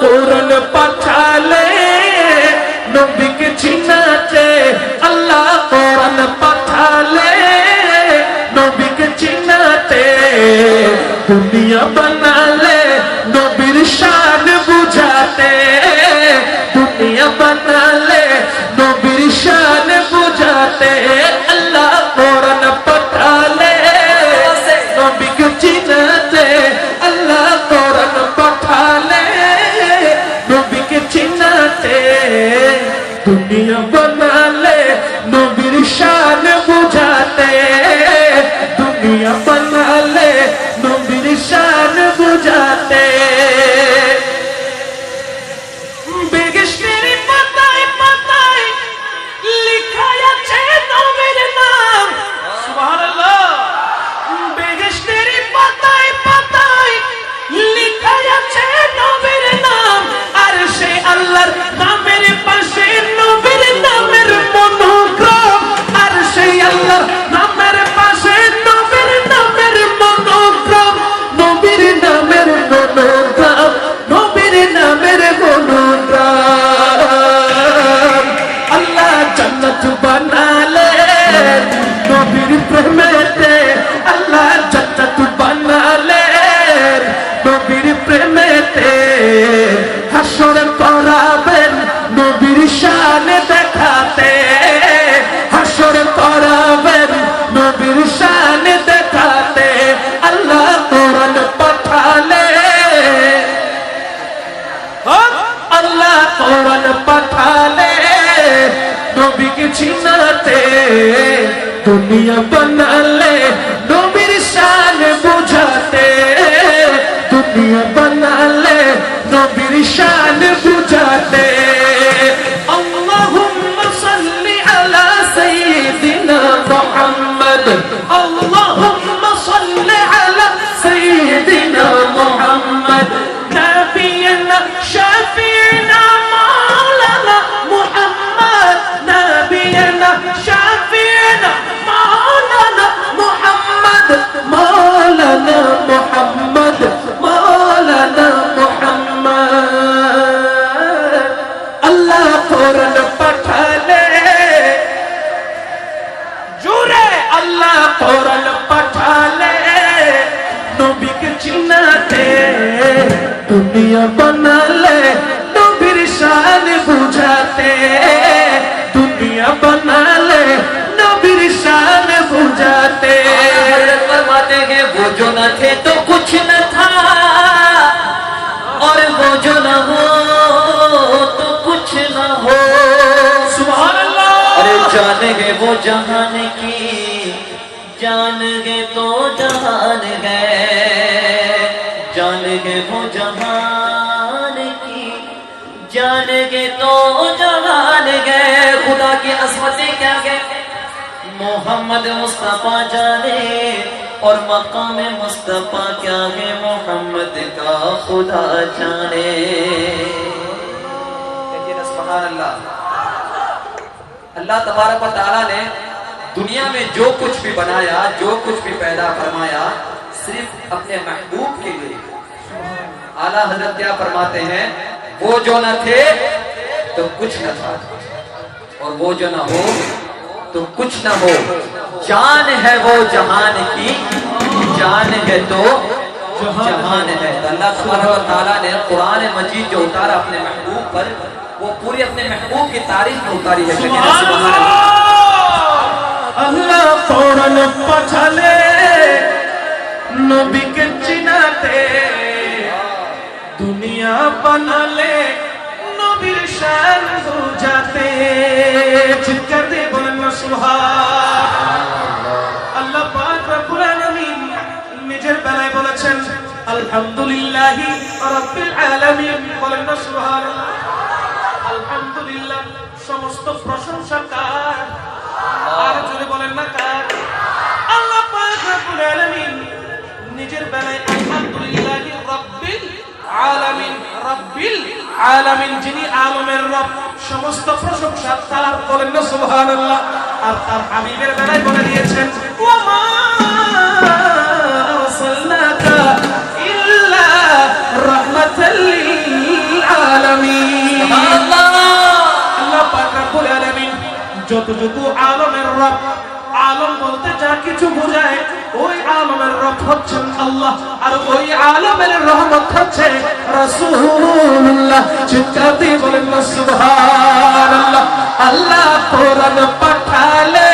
কোরআন পাঠালে নবীকে চিনাতে আল্লাহ কোরআন পাঠালে নবীকে চিনাতে। দুনিয়া বানালে নবীর শান বুঝাতে। be a brother. নবীর প্রেমেতে হাসর করাবেন, নবীর শান দেখাতে। হাসর করাবেন, নবীর শান দেখাতে। আল্লাহ কোরআন পাঠালে। আল্লাহ কোরআন পাঠালে। নবীকে চিনাতে দুনিয়া বানালে بير الشالب دنیا بنا لے تو پھر شان بجھاتے۔ دنیا بنا لے تو پھر شان بجھاتے۔ فرماتے ہیں وہ جو نہ تھے تو کچھ نہ تھا۔ اور وہ جو نہ ہو تو کچھ نہ ہو۔ سبحان اللہ ارے جانے گے وہ جہان کی جان گے تو جہان گئے جان گے وہ جہان جان گے تو جوان گئے۔ خدا کی عصمتیں کیا گئے؟ محمد مصطفیٰ جانے اور مقام مصطفیٰ کیا ہے؟ محمد کا خدا جانے۔ اللہ تبارک و تعالیٰ نے دنیا میں جو کچھ بھی بنایا، جو کچھ بھی پیدا فرمایا، صرف اپنے محبوب کے لیے۔ اعلیٰ حضرت کیا فرماتے ہیں؟ وہ جو نہ تھے تو کچھ نہ تھا۔ اور وہ جو نہ ہو تو کچھ نہ ہو۔ جان ہے وہ جہان کی، جان ہے تو جہان ہے۔ اللہ سبحانہ وتعالی نے قرآن مجید جو اتارا اپنے محبوب پر، وہ پوری اپنے محبوب کی تعریف میں اتاری ہے۔ اللہ فوراً پچھلے، نبی کے چناتے۔ দুনিয়া বানালে নবীর শান বুঝাতে। চিৎকার বলেন না আল্লাহ পাক রব্বুল আলামিন নিজের বেলায় বলেছেন, আলহামদুলিল্লাহি বলেন না, সুবহানাল্লাহ। আলহামদুলিল্লাহ, সমস্ত প্রশংসা কার? আর জোরে বলেন না, কার? আল্লাহ পাক রব্বুল আলামিন নিজের বেলায় রাব্বিল আলামিন যিনি আলমের রব সমস্ত প্রশংসা তার বলেন না সুবহানাল্লাহ। আর তার হাবিবের বেলায় বলে দিয়েছেন ওয়া মা আরসালনাকা ইল্লা রাহমাতাল লিল আলামিন সুবহানাল্লাহ। আল্লাহ পাক রব্বুল আলামিন যত যত আলমের রব আলম বলতে যা কিছু বোঝায়, ওই আলমের রব হচ্ছেন আল্লাহ, আর ওই আলমের রহমত হচ্ছে রাসূলুল্লাহ। চিৎকার বলেন, সুবহানাল্লাহ, আল্লাহ কোরআন পাঠালে